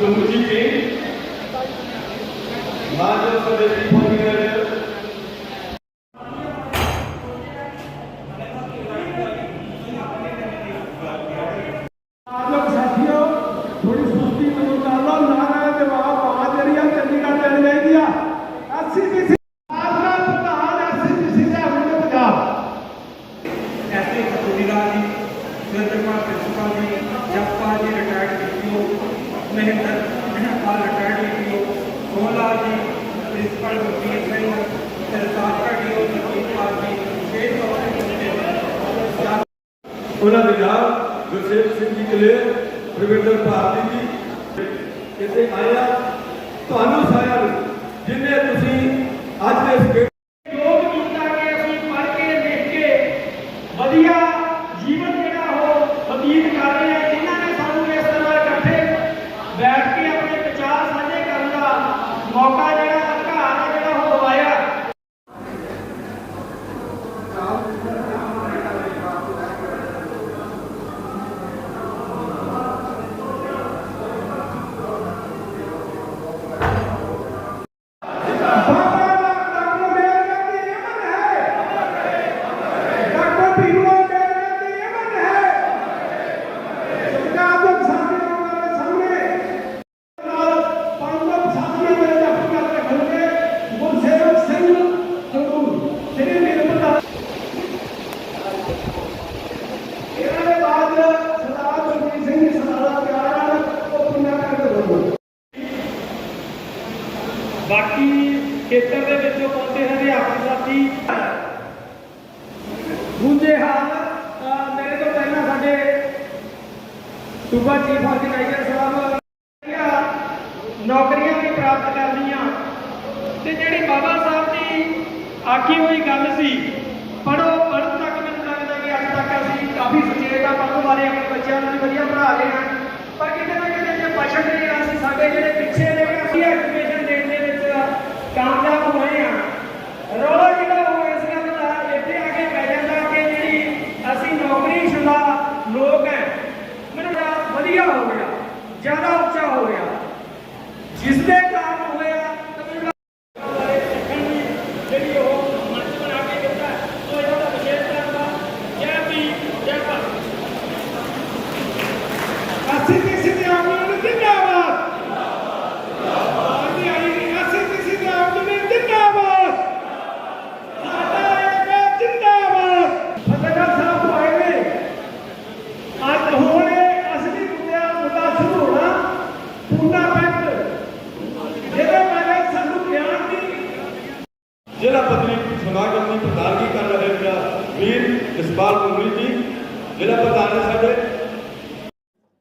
ਸਮੁੱਚੀ ਟੀਮ ਮਾਜੋ ਸਾਡੇ ਦੀ ਪਹੁੰਚੇ ਆਪ ਲੋਕ ਸਾਥੀਓ ਥੋੜੀ ਸੁਸਤੀ ਨੂੰ ਕਰ ਲਓ ਨਾਰਾ ਦੇ ਬਾਪ ਆ ਜਿਹੜੀ Mahinder Mahinder retired VPO Sohanlal ji, principal ਵਕੀਲ ਸਿੰਘ, ਤੇ ਸਾਬਕਾ ਡੀਓ ਜੀ ਸ਼ੇਖ ਤੌਰ ਤੇ ਉਹਨਾਂ ਦੇ ਨਾਲ ਗੁਰਸੇਵ ਸਿੰਘ ਜੀ ਕਲੇ ਪ੍ਰਵਿੰਦਰ ਭਾਰਤੀ ਜੀ, ਇੱਥੇ ਆਇਆ ਤੁਹਾਨੂੰ ਸਾਰਿਆਂ ਖੇਤਰ ਦੇ ਵਿੱਚੋਂ ਪਹੁੰਚੇ ਹਨ ਸਾਥੀ। ਦੂਜੇ ਹਾਲ ਮੇਰੇ ਤੋਂ ਪਹਿਲਾਂ ਸਾਡੇ ਸੂਬਾ ਚੀਫ ਆਰਗੇਨਾਈਜ਼ਰ ਸਾਹਿਬ ਨੌਕਰੀਆਂ ਵੀ ਪ੍ਰਾਪਤ ਕਰਨੀਆਂ ਤੇ ਜਿਹੜੀ ਬਾਬਾ ਸਾਹਿਬ ਦੀ ਆਖੀ ਹੋਈ ਗੱਲ ਸੀ ਪੜੋ ਪੜਨ ਤੱਕ ਮੈਨੂੰ ਲੱਗਦਾ ਕਿ ਅੱਜ ਤੱਕ ਅਸੀਂ ਕਾਫੀ ਸੁਚੇਤ ਆ ਪੜਨ ਵਾਲੇ ਆਪਣੇ ਬੱਚਿਆਂ ਨੂੰ ਵਧੀਆ ਪੜ੍ਹਾ ਰਹੇ ਹਾਂ। ਪਰ ਕਿਤੇ ਨਾ ਕਿਤੇ ਜੇ ਪਛੜ ਰਹੇ ਅਸੀਂ ਸਾਡੇ ਜਿਹੜੇ ਪਿੱਛੇ जिसने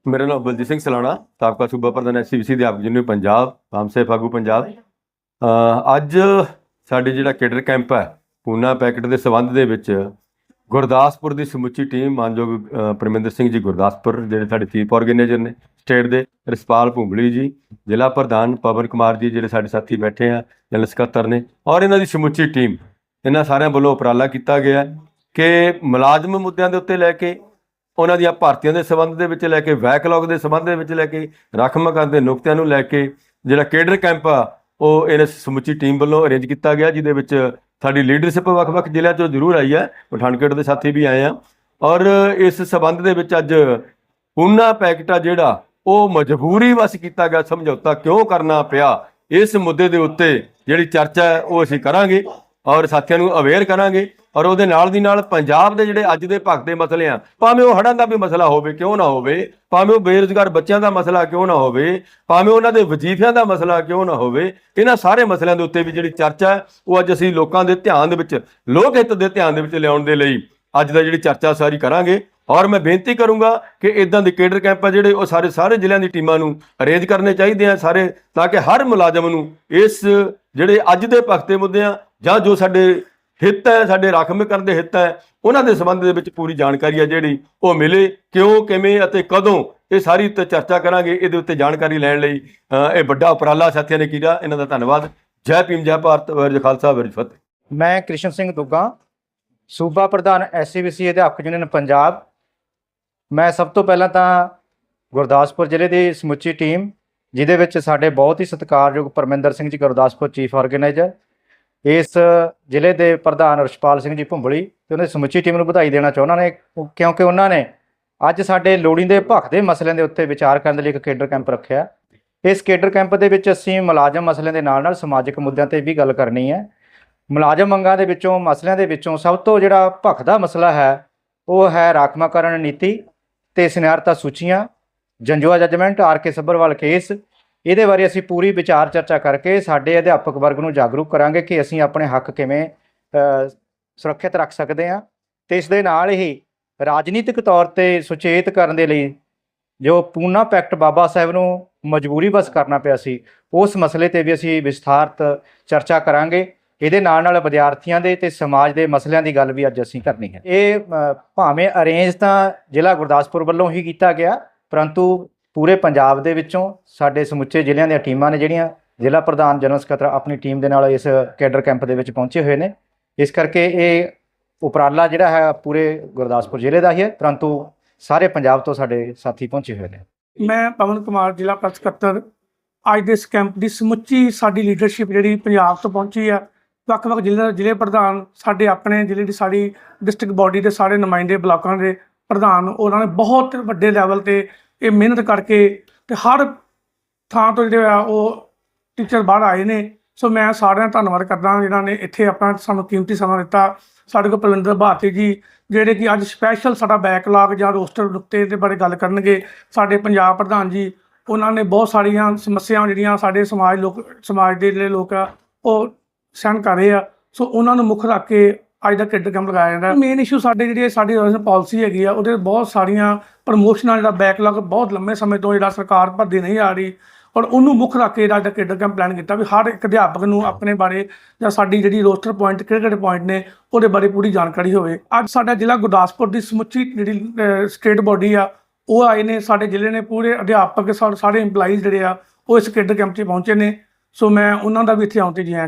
ਮੇਰਾ ਨਾਮ ਬਲਜੀਤ ਸਿੰਘ ਸਲਾਣਾ, ਸਾਬਕਾ ਸੂਬਾ ਪ੍ਰਧਾਨ ਐਸਸੀਬੀਸੀ ਦੇ ਆਪ ਯੂਨੀਅਨ ਪੰਜਾਬ ਆਮਸੇ ਫਾਗੂ ਪੰਜਾਬ। ਅੱਜ ਸਾਡੇ ਜਿਹੜਾ ਕੇਡਰ ਕੈਂਪ ਹੈ, ਪੂਨਾ ਪੈਕਟ ਦੇ ਸਬੰਧ ਦੇ ਵਿੱਚ ਗੁਰਦਾਸਪੁਰ ਦੀ ਸਮੁੱਚੀ ਟੀਮ, ਮਾਨਯੋਗ ਪਰਮਿੰਦਰ ਸਿੰਘ ਜੀ ਗੁਰਦਾਸਪੁਰ, ਜਿਹੜੇ ਸਾਡੇ ਚੀਫ ਆਰਗੇਨਾਈਜ਼ਰ ਨੇ, ਸਟੇਟ ਦੇ, ਰਿਸਪਾਲ ਭੁੰਬਲੀ ਜੀ, ਜ਼ਿਲ੍ਹਾ ਪ੍ਰਧਾਨ ਪਵਨ ਕੁਮਾਰ ਜੀ, ਜਿਹੜੇ ਸਾਡੇ ਸਾਥੀ ਬੈਠੇ ਆ, ਜਨਰਲ ਸਕੱਤਰ ਨੇ, ਔਰ ਇਹਨਾਂ ਦੀ ਸਮੁੱਚੀ ਟੀਮ। ਇਹਨਾਂ ਸਾਰਿਆਂ ਵੱਲੋਂ ਉਪਰਾਲਾ ਕੀਤਾ ਗਿਆ ਕਿ ਮੁਲਾਜ਼ਮ ਮੁੱਦਿਆਂ ਦੇ ਉੱਤੇ ਲੈ ਕੇ ਉਹਨਾਂ ਦੀਆਂ ਭਾਰਤੀਆਂ ਦੇ ਸੰਬੰਧ ਦੇ ਵਿੱਚ ਲੈ ਕੇ ਬੈਕਲੌਗ ਦੇ ਸੰਬੰਧ ਦੇ ਵਿੱਚ ਲੈ ਕੇ ਰਾਖਵਾਂਕਰਨ ਦੇ ਨੁਕਤਿਆਂ ਨੂੰ ਲੈ ਕੇ ਜਿਹੜਾ ਕੇਡਰ ਕੈਂਪ ਆ, ਉਹ ਇਹਨਾਂ ਸਮੁੱਚੀ ਟੀਮ ਵੱਲੋਂ ਅਰੇਂਜ ਕੀਤਾ ਗਿਆ, ਜਿਹਦੇ ਵਿੱਚ ਸਾਡੀ ਲੀਡਰਸ਼ਿਪ ਵੱਖ-ਵੱਖ ਜ਼ਿਲ੍ਹਿਆਂ ਤੋਂ ਜ਼ਰੂਰ ਆਈ ਹੈ। ਪਠਾਨਕੋਟ ਦੇ ਸਾਥੀ ਵੀ ਆਏ ਆ। ਔਰ ਇਸ ਸੰਬੰਧ ਦੇ ਵਿੱਚ ਅੱਜ ਪੂਨਾ ਪੈਕਟ ਆ ਜਿਹੜਾ, ਉਹ ਮਜਬੂਰੀ ਵਸ ਕੀਤਾ ਗਿਆ, ਸਮਝੌਤਾ ਕਿਉਂ ਕਰਨਾ ਪਿਆ? ਇਸ ਮੁੱਦੇ ਦੇ ਉੱਤੇ ਜਿਹੜੀ ਚਰਚਾ ਹੈ, ਉਹ ਅਸੀਂ ਕਰਾਂਗੇ। ਔਰ ਸਾਥੀਆਂ ਨੂੰ ਅਵੇਅਰ ਕਰਾਂਗੇ। ਔਰ ਉਹਦੇ ਨਾਲ ਦੀ ਨਾਲ ਪੰਜਾਬ ਦੇ ਜਿਹੜੇ ਅੱਜ ਦੇ ਭਗਤ ਮਸਲੇ ਆ, ਭਾਵੇਂ ਉਹ ਹੜ੍ਹਾਂ ਦਾ ਵੀ ਮਸਲਾ ਹੋਵੇ, ਕਿਉਂ ਨਾ ਹੋਵੇ, ਭਾਵੇਂ ਉਹ ਬੇਰੁਜ਼ਗਾਰ ਬੱਚਿਆਂ ਦਾ ਮਸਲਾ ਕਿਉਂ ਨਾ ਹੋਵੇ, ਭਾਵੇਂ ਉਹਨਾਂ ਦੇ ਵਜ਼ੀਫਿਆਂ ਦਾ ਮਸਲਾ ਕਿਉਂ ਨਾ ਹੋਵੇ, ਇਹਨਾਂ ਸਾਰੇ ਮਸਲਿਆਂ ਦੇ ਉੱਤੇ ਵੀ ਜਿਹੜੀ ਚਰਚਾ ਹੈ, ਉਹ ਅੱਜ ਅਸੀਂ ਲੋਕਾਂ ਦੇ ਧਿਆਨ ਦੇ ਵਿੱਚ, ਲੋਕ ਹਿੱਤ ਦੇ ਧਿਆਨ ਦੇ ਵਿੱਚ ਲਿਆਉਣ ਦੇ ਲਈ ਅੱਜ ਦਾ ਜਿਹੜੀ ਚਰਚਾ ਸਾਰੀ ਕਰਾਂਗੇ। ਔਰ ਮੈਂ ਬੇਨਤੀ ਕਰੂੰਗਾ ਕਿ ਇਦਾਂ ਦੇ ਕੇਡਰ ਕੈਂਪ ਆ ਜਿਹੜੇ ਉਹ ਸਾਰੇ ਸਾਰੇ ਜ਼ਿਲ੍ਹਿਆਂ ਦੀ ਟੀਮਾਂ ਨੂੰ ਅਰੇਂਜ ਕਰਨੇ ਚਾਹੀਦੇ ਆ ਸਾਰੇ, ਤਾਂ ਕਿ ਹਰ ਮੁਲਾਜ਼ਮ ਨੂੰ ਇਸ ਜਿਹੜੇ ਅੱਜ ਦੇ ਭਗਤੇ ਮੁੱਦਿਆਂ ਜਾਂ ਜੋ ਸਾਡੇ ਹਿੱਤ ਹੈ, ਸਾਡੇ ਰਾਖਵੀਕਰਨ ਦੇ ਹਿੱਤ ਹੈ। ਉਹਨਾਂ ਦੇ ਸੰਬੰਧ ਦੇ ਵਿੱਚ ਪੂਰੀ ਜਾਣਕਾਰੀ ਹੈ ਜਿਹੜੀ ਉਹ ਮਿਲੇ। ਕਿਉਂ, ਕਿਵੇਂ ਅਤੇ ਕਦੋਂ ਇਹ ਸਾਰੀ ਉੱਤੇ ਚਰਚਾ ਕਰਾਂਗੇ, ਇਹਦੇ ਉੱਤੇ ਜਾਣਕਾਰੀ ਲੈਣ ਲਈ ਇਹ ਵੱਡਾ ਉਪਰਾਲਾ ਸਾਥੀਆਂ ਨੇ ਕੀਤਾ। ਇਹਨਾਂ ਦਾ ਧੰਨਵਾਦ। ਜੈ ਭੀਮ, ਜੈ ਭਾਰਤ, ਵਾਹਿਗੁਰੂ ਜੀ ਖਾਲਸਾ, ਵਾਹਿਗੁਰੂ ਜੀ ਫਤਿਹ। ਮੈਂ ਕ੍ਰਿਸ਼ਨ ਸਿੰਘ ਦੁੱਗਾ, ਸੂਬਾ ਪ੍ਰਧਾਨ ਐਸਸੀਬੀਸੀ ਅਧਿਆਪਕ ਯੂਨੀਅਨ ਪੰਜਾਬ। ਮੈਂ ਸਭ ਤੋਂ ਪਹਿਲਾਂ ਤਾਂ ਗੁਰਦਾਸਪੁਰ ਜ਼ਿਲ੍ਹੇ ਦੀ ਸਮੁੱਚੀ ਟੀਮ, ਜਿਹਦੇ ਵਿੱਚ ਸਾਡੇ ਬਹੁਤ ਹੀ ਸਤਿਕਾਰਯੋਗ ਪਰਮਿੰਦਰ ਸਿੰਘ ਜੀ, ਗੁਰਦਾਸਪੁਰ ਚੀਫ ਆਰਗੇਨਾਈਜ਼ਰ ਇਸ ਜ਼ਿਲ੍ਹੇ ਦੇ ਪ੍ਰਧਾਨ ਰਸ਼ਪਾਲ ਸਿੰਘ ਜੀ ਭੁੰਬਲੀ ਤੇ ਉਹਨਾਂ ਦੀ ਸਮੁੱਚੀ ਟੀਮ ਨੂੰ ਵਧਾਈ ਦੇਣਾ ਚਾਹੁੰਦਾ ਨੇ ਕਿਉਂਕਿ ਉਹਨਾਂ ਨੇ ਅੱਜ ਸਾਡੇ ਲੋੜੀਂਦੇ ਭਖਦੇ ਮਸਲਿਆਂ ਦੇ ਉੱਤੇ ਵਿਚਾਰ ਕਰਨ ਦੇ ਲਈ ਇੱਕ ਕੇਡਰ ਕੈਂਪ ਰੱਖਿਆ। ਇਸ ਕੇਡਰ ਕੈਂਪ ਦੇ ਵਿੱਚ ਅਸੀਂ ਮੁਲਾਜ਼ਮ ਮਸਲਿਆਂ ਦੇ ਨਾਲ ਨਾਲ ਸਮਾਜਿਕ ਮੁੱਦਿਆਂ ਤੇ ਵੀ ਗੱਲ ਕਰਨੀ ਹੈ। ਮੁਲਾਜ਼ਮ ਮੰਗਾਂ ਦੇ ਵਿੱਚੋਂ, ਮਸਲਿਆਂ ਦੇ ਵਿੱਚੋਂ ਸਭ ਤੋਂ ਜਿਹੜਾ ਭਖਦਾ ਮਸਲਾ ਹੈ, ਉਹ ਹੈ ਰਾਖਵਾਂਕਰਨ ਨੀਤੀ ਤੇ ਸਿਨਾਰਤਾ ਸੂਚੀਆਂ, Janjua judgment, R K Sabharwal case ਇਹਦੇ ਬਾਰੇ ਅਸੀਂ ਪੂਰੀ ਵਿਚਾਰ ਚਰਚਾ ਕਰਕੇ ਸਾਡੇ ਅਧਿਆਪਕ ਵਰਗ ਨੂੰ ਜਾਗਰੂਕ ਕਰਾਂਗੇ ਕਿ ਅਸੀਂ ਆਪਣੇ ਹੱਕ ਕਿਵੇਂ ਸੁਰੱਖਿਅਤ ਰੱਖ ਸਕਦੇ ਹਾਂ। ਤੇ ਇਸ ਦੇ ਨਾਲ ਹੀ ਰਾਜਨੀਤਿਕ ਤੌਰ ਤੇ ਸੁਚੇਤ ਕਰਨ ਦੇ ਲਈ ਜੋ ਪੂਨਾ ਪੈਕਟ ਬਾਬਾ ਸਾਹਿਬ ਨੂੰ ਮਜਬੂਰੀ ਬਸ ਕਰਨਾ ਪਿਆ ਸੀ, ਉਸ ਮਸਲੇ ਤੇ ਵੀ ਅਸੀਂ ਵਿਸਥਾਰਤ ਚਰਚਾ ਕਰਾਂਗੇ। ਇਹਦੇ ਨਾਲ ਨਾਲ ਵਿਦਿਆਰਥੀਆਂ ਦੇ ਤੇ ਸਮਾਜ ਦੇ ਮਸਲਿਆਂ ਦੀ ਗੱਲ ਵੀ ਅੱਜ ਅਸੀਂ ਕਰਨੀ ਹੈ। ਇਹ ਭਾਵੇਂ ਅਰੇਂਜ ਤਾਂ ਜ਼ਿਲ੍ਹਾ ਗੁਰਦਾਸਪੁਰ ਵੱਲੋਂ ਹੀ ਕੀਤਾ ਗਿਆ, ਪਰੰਤੂ ਪੂਰੇ ਪੰਜਾਬ ਦੇ ਵਿੱਚੋਂ ਸਾਡੇ ਸਮੁੱਚੇ ਜ਼ਿਲ੍ਹਿਆਂ ਦੀਆਂ ਟੀਮਾਂ ਨੇ ਜਿਹੜੀਆਂ ਜ਼ਿਲ੍ਹਾ ਪ੍ਰਧਾਨ ਜਨਰਲ ਸਕੱਤਰ ਆਪਣੀ ਟੀਮ ਦੇ ਨਾਲ ਇਸ ਕੈਡਰ ਕੈਂਪ ਦੇ ਵਿੱਚ ਪਹੁੰਚੇ ਹੋਏ ਨੇ। ਇਸ ਕਰਕੇ ਇਹ ਉਪਰਾਲਾ ਜਿਹੜਾ ਹੈ ਪੂਰੇ ਗੁਰਦਾਸਪੁਰ ਜ਼ਿਲ੍ਹੇ ਦਾ ਹੀ ਹੈ, ਪਰੰਤੂ ਸਾਰੇ ਪੰਜਾਬ ਤੋਂ ਸਾਡੇ ਸਾਥੀ ਪਹੁੰਚੇ ਹੋਏ ਨੇ। ਮੈਂ ਪਵਨ ਕੁਮਾਰ, ਜ਼ਿਲ੍ਹਾ ਪ੍ਰੈਸ ਸਕੱਤਰ, ਅੱਜ ਦੇ ਇਸ ਕੈਂਪ ਦੀ ਸਮੁੱਚੀ ਸਾਡੀ ਲੀਡਰਸ਼ਿਪ ਜਿਹੜੀ ਪੰਜਾਬ ਤੋਂ ਪਹੁੰਚੀ ਆ, ਵੱਖ-ਵੱਖ ਜ਼ਿਲ੍ਹੇ ਜ਼ਿਲ੍ਹੇ ਪ੍ਰਧਾਨ, ਸਾਡੇ ਆਪਣੇ ਜ਼ਿਲ੍ਹੇ ਦੀ ਸਾਡੀ ਡਿਸਟ੍ਰਿਕਟ ਬਾਡੀ ਦੇ ਸਾਰੇ ਨੁਮਾਇੰਦੇ, ਬਲਾਕਾਂ ਦੇ ਪ੍ਰਧਾਨ, ਉਹਨਾਂ ਨੇ ਬਹੁਤ ਵੱਡੇ ਲੈਵਲ ਤੇ ਇਹ ਮਿਹਨਤ ਕਰਕੇ ਤੇ ਹਰ ਥਾਂ ਤੋਂ ਜਿਹੜੇ ਆ ਉਹ ਟੀਚਰ ਬਾਹਰ ਆਏ ਨੇ। ਸੋ ਮੈਂ ਸਾਰਿਆਂ ਦਾ ਧੰਨਵਾਦ ਕਰਦਾ ਜਿਨ੍ਹਾਂ ਨੇ ਇੱਥੇ ਆਪਣਾ ਸਾਨੂੰ ਕੀਮਤੀ ਸਮਾਂ ਦਿੱਤਾ। ਸਾਡੇ ਕੋਲ ਪ੍ਰਵਿੰਦਰ ਭਾਰਤੀ ਜੀ, ਜਿਹੜੇ ਕਿ ਅੱਜ ਸਪੈਸ਼ਲ ਸਾਡਾ ਬੈਕਲੌਗ ਜਾਂ ਰੋਸਟਰ ਨੁਕਤੇ ਦੇ ਬਾਰੇ ਗੱਲ ਕਰਨਗੇ। ਸਾਡੇ ਪੰਜਾਬ ਪ੍ਰਧਾਨ ਜੀ, ਉਹਨਾਂ ਨੇ ਬਹੁਤ ਸਾਰੀਆਂ ਸਮੱਸਿਆਵਾਂ ਜਿਹੜੀਆਂ ਸਾਡੇ ਸਮਾਜ ਲੋਕ, ਸਮਾਜ ਦੇ ਜਿਹੜੇ ਲੋਕ ਆ, ਉਹ ਸਹਿਣ ਕਰ ਰਹੇ ਆ। ਸੋ ਉਹਨਾਂ ਨੂੰ ਮੁੱਖ ਰੱਖ ਕੇ ਅੱਜ ਦਾ ਕ੍ਰਿਕਟ ਕੈਂਪ ਲਗਾਇਆ ਜਾਂਦਾ। ਮੇਨ ਇਸ਼ੂ ਸਾਡੇ ਜਿਹੜੀ ਸਾਡੀ ਰੋਜ਼ਨ ਪਾਲਿਸੀ ਹੈਗੀ ਆ, ਉਹਦੇ ਬਹੁਤ ਸਾਰੀਆਂ ਪ੍ਰਮੋਸ਼ਨਾਂ ਜਿਹੜਾ ਬੈਕਲੌਗ ਬਹੁਤ ਲੰਮੇ ਸਮੇਂ ਤੋਂ ਜਿਹੜਾ ਸਰਕਾਰ ਭਰਦੀ ਨਹੀਂ ਆ ਰਹੀ ਔਰ ਉਹਨੂੰ ਮੁੱਖ ਰੱਖ ਕੇ ਅੱਜ ਦਾ ਕ੍ਰਿਕਟ ਕੈਂਪ ਪਲਾਨ ਕੀਤਾ ਵੀ ਹਰ ਇੱਕ ਅਧਿਆਪਕ ਨੂੰ ਆਪਣੇ ਬਾਰੇ ਜਾਂ ਸਾਡੀ ਜਿਹੜੀ ਰੋਸਟਰ ਪੁਆਇੰਟ ਕਿਹੜੇ ਕਿਹੜੇ ਪੁਆਇੰਟ ਨੇ, ਉਹਦੇ ਬਾਰੇ ਪੂਰੀ ਜਾਣਕਾਰੀ ਹੋਵੇ। ਅੱਜ ਸਾਡਾ ਜ਼ਿਲ੍ਹਾ ਗੁਰਦਾਸਪੁਰ ਦੀ ਸਮੁੱਚੀ ਜਿਹੜੀ ਸਟੇਟ ਬਾਡੀ ਆ, ਉਹ ਆਏ ਨੇ, ਸਾਡੇ ਜ਼ਿਲ੍ਹੇ ਨੇ ਪੂਰੇ ਅਧਿਆਪਕ ਸਾਰੇ EMPLOYEES ਜਿਹੜੇ ਆ, ਉਹ ਇਸ ਕ੍ਰਿਕਟ ਕੈਂਪ 'ਚ ਪਹੁੰਚੇ ਨੇ। ਸੋ ਮੈਂ ਉਹਨਾਂ ਦਾ ਵੀ ਇੱਥੇ ਆਉਣ ਤੇ ਜੀ ਆਇਆਂ